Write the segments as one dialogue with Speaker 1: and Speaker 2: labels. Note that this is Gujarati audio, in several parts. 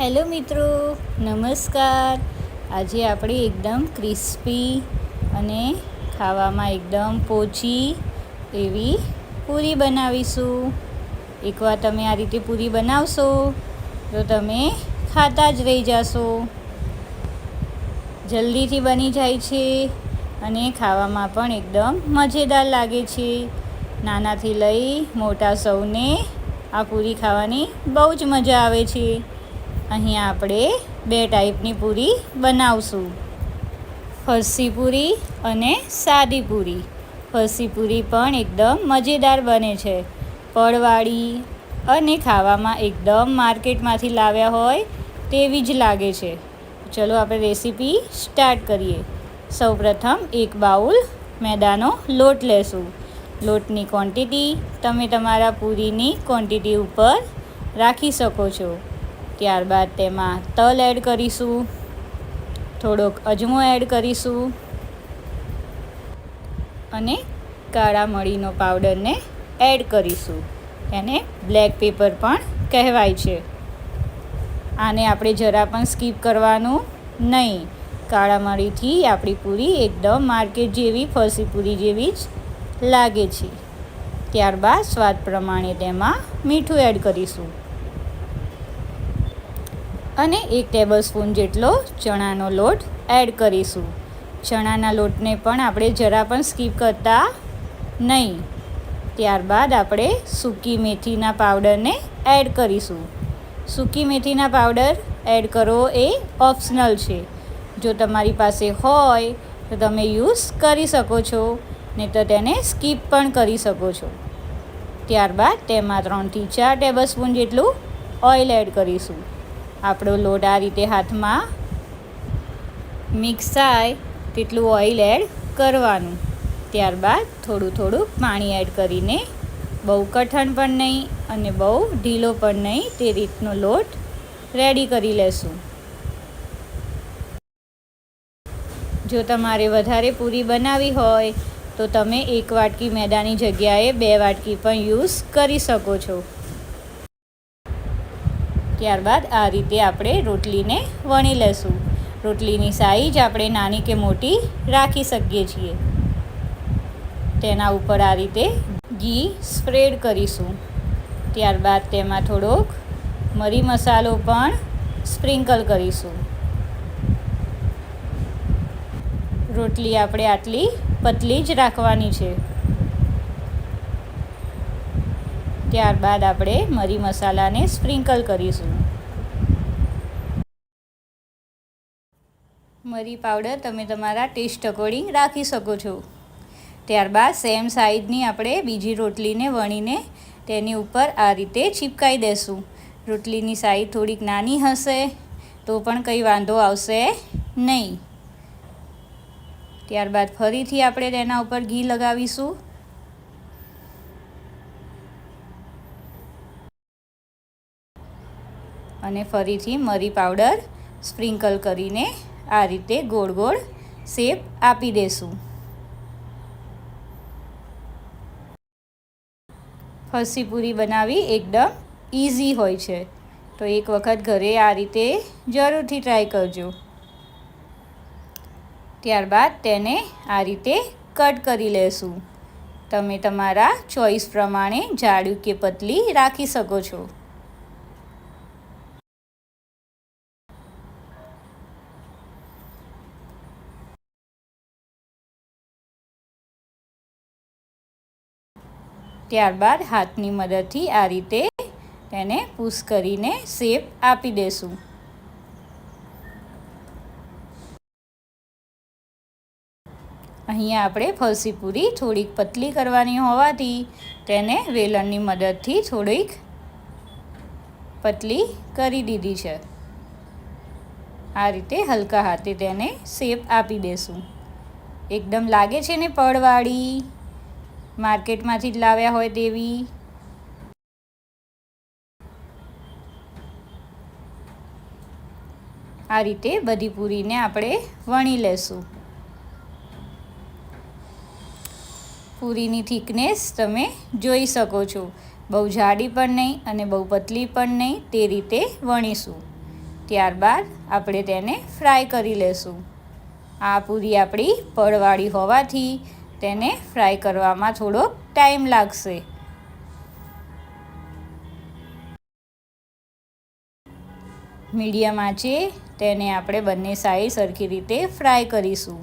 Speaker 1: હેલો મિત્રો, નમસ્કાર. આજે આપણે એકદમ ક્રિસ્પી અને ખાવામાં એકદમ પોચી એવી પૂરી બનાવીશું. એકવાર તમે આ રીતે પૂરી બનાવશો, તો તમે ખાતા જ રહી જશો. જલ્દીથી બની જાય છે અને ખાવામાં પણ એકદમ મજેદાર લાગે છે. નાનાથી લઈ મોટા સૌને આ પૂરી ખાવાની બહુ જ મજા આવે છે. અહીંયા આપણે બે ટાઈપની પૂરી બનાવશું. ફરસી પૂરી અને સાદી પૂરી. ફરસી પૂરી પણ એકદમ મજેદાર બને છે. પડવાળી અને ખાવામાં એકદમ માર્કેટમાંથી લાવ્યા હોય તેવી જ લાગે છે. ચલો આપણે રેસીપી સ્ટાર્ટ કરીએ. સૌપ્રથમ એક બાઉલ મેદાનો લોટ લેશું. લોટની ક્વોન્ટિટી તમે તમારા પૂરીની ક્વોન્ટિટી ઉપર રાખી શકો છો. ત્યારબાદ તેમાં તલ એડ કરીશું. થોડોક અજમો એડ કરીશું. અને કાળા મરીનો પાવડરને એડ કરીશું. એને બ્લેક પેપર પણ કહેવાય છે. આને આપણે જરા પણ સ્કીપ કરવાનું નહીં. કાળા મરીથી આપણી પૂરી એકદમ માર્કેટ જેવી, ફરસી પૂરી જેવી જ લાગે છે. ત્યારબાદ સ્વાદ પ્રમાણે તેમાં મીઠું એડ કરીશું. અને એક ટેબલ સ્પૂન જેટલો ચણાનો લોટ એડ કરીશું. ચણાના લોટને પણ આપણે જરા પણ સ્કીપ કરતા નહીં. ત્યારબાદ આપણે સૂકી મેથીના પાવડરને એડ કરીશું. સૂકી મેથીના પાવડર એડ કરવો એ ઓપ્શનલ છે. જો તમારી પાસે હોય તો તમે યુઝ કરી શકો છો, નહીં તો તેને સ્કીપ પણ કરી શકો છો. ત્યારબાદ તેમાં ત્રણથી ચાર ટેબલ સ્પૂન જેટલું ઓઇલ એડ કરીશું. આપણો લોટ આ રીતે હાથમાં મિક્સ થાય તેટલું ઓઇલ એડ કરવાનું. ત્યારબાદ થોડું થોડું પાણી એડ કરીને બહુ કઠણ પણ નહીં અને બહુ ઢીલો પણ નહીં તે રીતનો લોટ રેડી કરી લેશું. જો તમારે વધારે પૂરી બનાવી હોય તો તમે એક વાટકી મેદાની જગ્યાએ બે વાટકી પણ યુઝ કરી શકો છો. ત્યારબાદ આ રીતે આપણે રોટલીને વણી લેશું. રોટલીની સાઈઝ આપણે નાની કે મોટી રાખી શકીએ છીએ. તેના ઉપર આ રીતે ઘી સ્પ્રેડ કરીશું. ત્યારબાદ તેમાં થોડોક મરી મસાલો પણ સ્પ્રિંકલ કરીશું. રોટલી આપણે આટલી પતલી જ રાખવાની છે. ત્યારબાદ આપણે મરી મસાલાને સ્પ્રિંકલ કરીશું. મરી પાવડર તમે તમારા ટેસ્ટ અકોર્ડિંગ રાખી શકો છો. ત્યારબાદ સેમ સાઈઝની આપણે બીજી રોટલીને વણીને તેની ઉપર આ રીતે ચીપકાઈ દેશું. રોટલીની સાઈઝ થોડીક નાની હશે, તો પણ કંઈ વાંધો આવશે નહીં. ત્યારબાદ ફરીથી આપણે તેના ઉપર ઘી લગાવીશું. અને ફરીથી મરી પાવડર સ્પ્રિંકલ કરીને આ રીતે ગોળ ગોળ શેપ આપી દેશું. ફરસી પૂરી બનાવી એકદમ ઇઝી હોય છે. તો એક વખત ઘરે આ રીતે જરૂરથી ટ્રાય કરજો. ત્યારબાદ તેને આ રીતે કટ કરી લેશું. તમે તમારા ચોઈસ પ્રમાણે જાડું કે પતલી રાખી શકો છો. ત્યારબાદ હાથની મદદથી આ રીતે તેને પુશ કરીને શેપ આપી દેશું. અહીંયા આપણે ફરસી પૂરી થોડીક પતલી કરવાની હોવાથી તેને વેલણની મદદથી થોડીક પતલી કરી દીધી છે. આ રીતે હલકા હાથે તેને શેપ આપી દેશું. એકદમ લાગે છે ને પડવાળી માર્કેટમાંથી જ લાવ્યા હોય તેવી. આ રીતે બધી પૂરીને આપણે વણી લેશું. પૂરીની થિકનેસ તમે જોઈ શકો છો. બહુ જાડી પણ નહીં અને બહુ પતલી પણ નહીં તે રીતે વણીશું. ત્યારબાદ આપણે તેને ફ્રાય કરી લેશું. આ પૂરી આપણી પડવાળી હોવાથી તેને ફ્રાય કરવામાં થોડોક ટાઈમ લાગશે. મીડિયમ આંચે તેને આપણે બંને સાઈડ સરખી રીતે ફ્રાય કરીશું.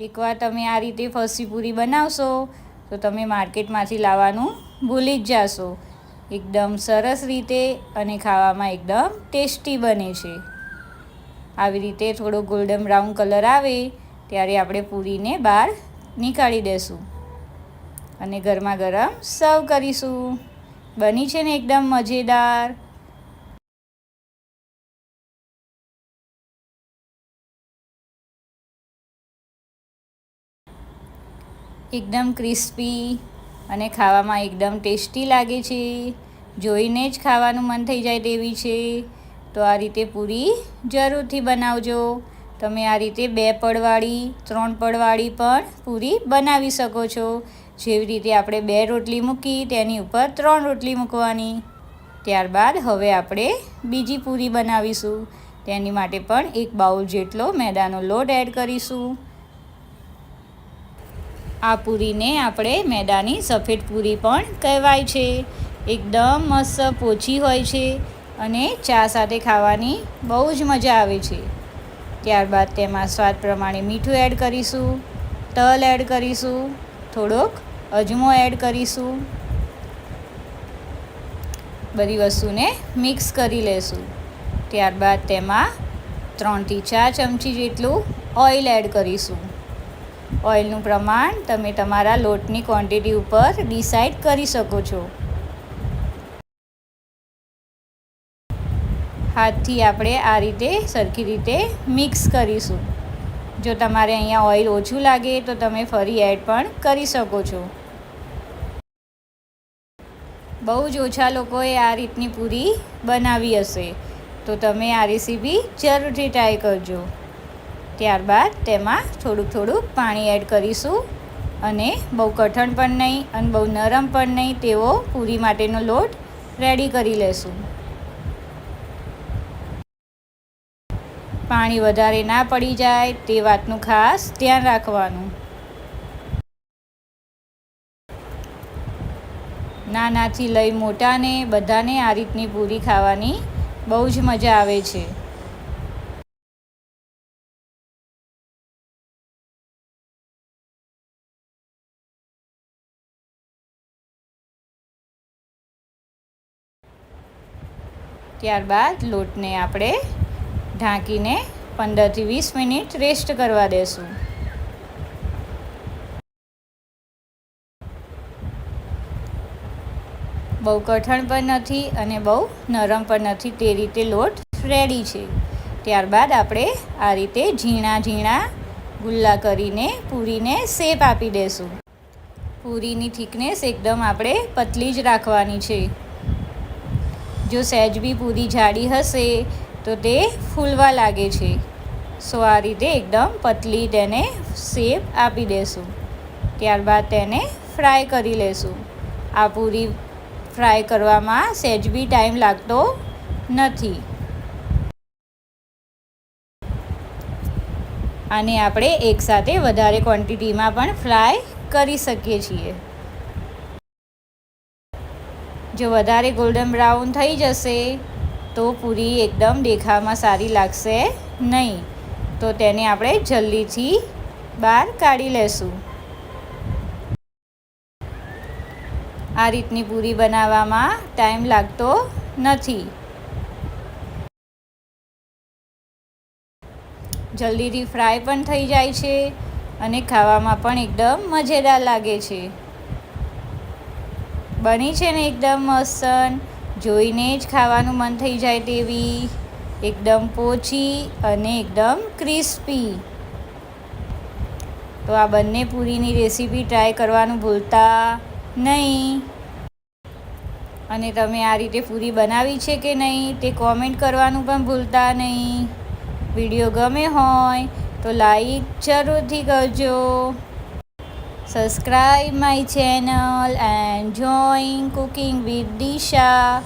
Speaker 1: એકવાર તમે આ રીતે ફસી પૂરી બનાવશો, તો તમે માર્કેટમાંથી લાવવાનું ભૂલી જ જાશો. એકદમ સરસ રીતે અને ખાવામાં એકદમ ટેસ્ટી બને છે. આવી રીતે થોડો ગોલ્ડન બ્રાઉન કલર આવે ત્યારે આપણે પૂરીને બહાર નીકાળી દેશું અને ગરમા ગરમ સર્વ કરીશું. બની છે ને એકદમ મજેદાર. એકદમ ક્રિસ્પી અને ખાવામાં એકદમ ટેસ્ટી લાગે છે. જોઈને જ ખાવાનું મન થઈ જાય તેવી છે. તો આ રીતે પૂરી જરૂરથી બનાવજો. તમે આ રીતે બે પડવાળી ત્રણ પડવાળી પણ પૂરી બનાવી શકો છો. જેવી રીતે આપણે બે રોટલી મૂકી, તેની ઉપર ત્રણ રોટલી મૂકવાની. ત્યારબાદ હવે આપણે બીજી પૂરી બનાવીશું. તેની માટે પણ એક બાઉલ જેટલો મેદાનો લોટ એડ કરીશું. આ પૂરીને આપણે મેદાની સફેદ પૂરી પણ કહેવાય છે. એકદમ મસ્ત પોચી હોય છે અને ચા સાથે ખાવાની બહુ જ મજા આવે છે. ત્યારબાદ તેમાં સ્વાદ પ્રમાણે મીઠું એડ કરીશું, તલ એડ કરીશું, થોડોક અજમો એડ કરીશું. બધી વસ્તુને મિક્સ કરી લેશું. ત્યારબાદ તેમાં ત્રણથી ચાર ચમચી જેટલું ઓઇલ એડ કરીશું. ઓઇલનું પ્રમાણ તમે તમારા લોટની ક્વોન્ટિટી ઉપર ડિસાઇડ કરી શકો છો. હાથથી આપણે આ રીતે સરખી રીતે મિક્સ કરીશું. જો તમારે અહીંયા ઓઇલ ઓછું લાગે તો તમે ફરી એડ પણ કરી શકો છો. બહુ જ ઓછા લોકોએ આ રીતની પૂરી બનાવી હશે. તો તમે આ રેસીપી જરૂરથી ટ્રાય કરજો. ત્યારબાદ તેમાં થોડુંક થોડુંક પાણી એડ કરીશું અને બહુ કઠણ પણ નહીં અને બહુ નરમ પણ નહીં તેવો પૂરી માટેનો લોટ રેડી કરી લેશું. પાણી વધારે ના પડી જાય તે વાતનું ખાસ ધ્યાન રાખવાનું. નાનાથી લઈ મોટાને બધાને આ રીતની પૂરી ખાવાની બહુ જ મજા આવે છે. ત્યારબાદ લોટને આપણે ઢાંકીને પંદરથી વીસ મિનિટ રેસ્ટ કરવા દેશું. બહુ કઠણ પણ નથી અને બહુ નરમ પણ નથી. તે રીતે લોટ રેડી છે. ત્યારબાદ આપણે આ રીતે ઝીણા ઝીણા ગુલ્લા કરીને પૂરીને શેપ આપી દેશું. પૂરીની થિકનેસ એકદમ આપણે પતલી જ રાખવાની છે. જો સહેજ બી પૂરી જાડી હશે તો તે ફૂલવા લાગે છે. સો આ રીતે એકદમ પતલી તેને શેપ આપી દેશું. ત્યારબાદ તેને ફ્રાય કરી લેશું. આ પૂરી ફ્રાય કરવામાં સહેજ બી ટાઈમ લાગતો નથી. આને આપણે એકસાથે વધારે ક્વોન્ટિટીમાં પણ ફ્રાય કરી શકીએ છીએ. જો વધારે ગોલ્ડન બ્રાઉન થઈ જશે તો પૂરી એકદમ દેખાવમાં સારી લાગશે નહીં. તો તેને આપણે જલ્દીથી બહાર કાઢી લેશું. આ રીતની પૂરી બનાવવામાં ટાઈમ લાગતો નથી. જલ્દીથી ફ્રાય પણ થઈ જાય છે અને ખાવામાં પણ એકદમ મજેદાર લાગે છે. બની છે ને એકદમ મસ્ત જોઈને જ ખાવાનું મન થઈ જાય તેવી એકદમ પોચી અને એકદમ ક્રિસ્પી. તો આ બંને પૂરીની રેસીપી ટ્રાય કરવાનું ભૂલતા નહીં. અને તમે આ રીતે પૂરી બનાવી છે કે નહીં તે કોમેન્ટ કરવાનું પણ ભૂલતા નહીં. વીડિયો ગમે હોય તો લાઈક જરૂરથી કરજો. Subscribe my channel and join cooking with disha